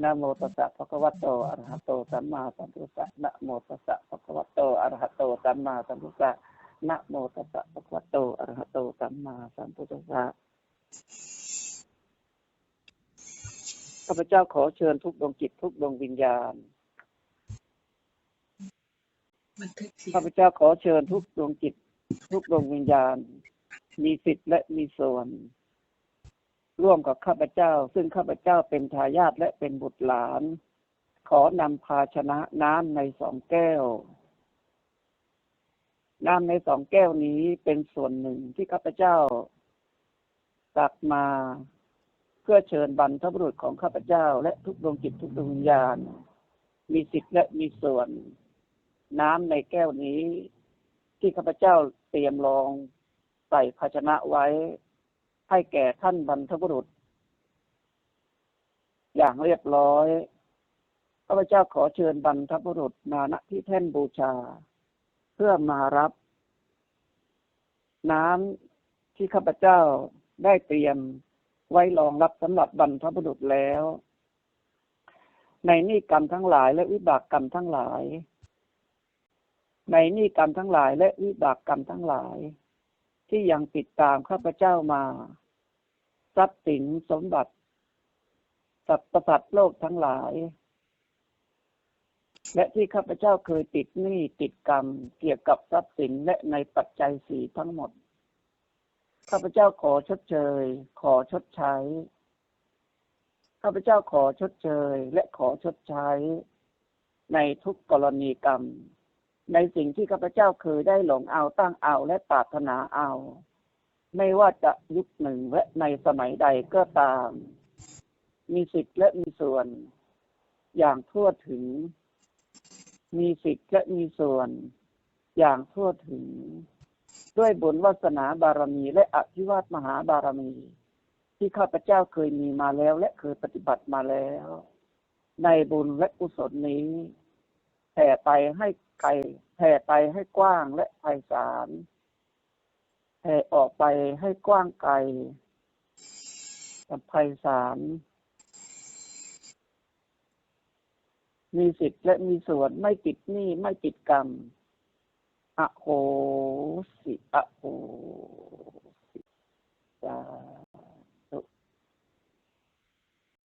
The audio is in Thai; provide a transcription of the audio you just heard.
นะโมตัสสะภะคะวะโตอะระหะโตสัมมาสัมพุทธัสสะนะโมตัสสะภะคะวะโตอะระหะโตสัมมาสัมพุทธัสสะนะโมตัสสะภะคะวะโตอะระหะโตสัมมาสัมพุทธัสสะข้าพเจ้าขอเชิญทุกดวงจิตทุกดวงวิญญาณบันทึกเสียข้างพเจ้าขอเชิญทุกดวงจิต ทุกดวงวิญญาณ มีสิทธิ์และมีส่วน ร่วมกับข้าพเจ้า ซึ่งข้าพเจ้าเป็นทายาทและเป็นบุตรหลาน ขอนำภาชนะน้ำในสองแก้ว น้ำในสองแก้วนี้เป็นส่วนหนึ่งที่ข้าพเจ้าตักมาเพื่อเชิญบรรพบุรุษของข้าพเจ้า และทุกดวงจิตทุกดวงวิญญาณ มีสิทธิ์และมีส่วน น้ำในแก้วนี้ ที่ข้าพเจ้าเตรียมรองใส่ภาชนะไว้ ให้แก่ท่านบรรพบุรุษ อย่างเรียบร้อยข้าพเจ้าขอเชิญบรรพบุรุษมาณที่แท่นบูชา เพื่อมารับ น้ำที่ข้าพเจ้าได้เตรียมไว้รองรับสำหรับบรรพบุรุษแล้ว ในนิกรรมทั้งหลายและวิบากกรรมทั้งหลาย ในนิกรรมทั้งหลายและวิบากกรรมทั้งหลาย ที่ยังติดตามข้าพเจ้ามา ทรัพย์สินสมบัติ สัตว์ประสัตว์โลกทั้งหลาย และที่ข้าพเจ้าเคยติดหนี้ติดกรรมเกี่ยวกับทรัพย์สินและในปัจจัยสี่ทั้งหมด ข้าพเจ้าขอชดเชย ขอชดใช้ ข้าพเจ้าขอชดเชย และขอชดใช้ ในทุกกรณีกรรม ในสิ่งที่ข้าพเจ้าเคยได้หลงเอาตั้งเอาและปรารถนาเอา ไม่ว่าจะยุคหนึ่งและในสมัยใดก็ตาม มีสิทธิ์และมีส่วน อย่างทั่วถึง มีสิทธิ์และมีส่วน อย่างทั่วถึง ด้วยบุญวาสนาบารมี และอภิวาทมหาบารมี ที่ข้าพเจ้าเคยมีมาแล้ว และเคยปฏิบัติมาแล้ว ในบุญและกุศลนี้แผ่ไปให้ไกลแผ่ไปให้กว้างและไพศาล แผ่ออกไปให้กว้างไกลกับไพศาลมีสิทธิ์และมีส่วนไม่ติดหนี้ไม่ติดกรรม อโหสิ อโห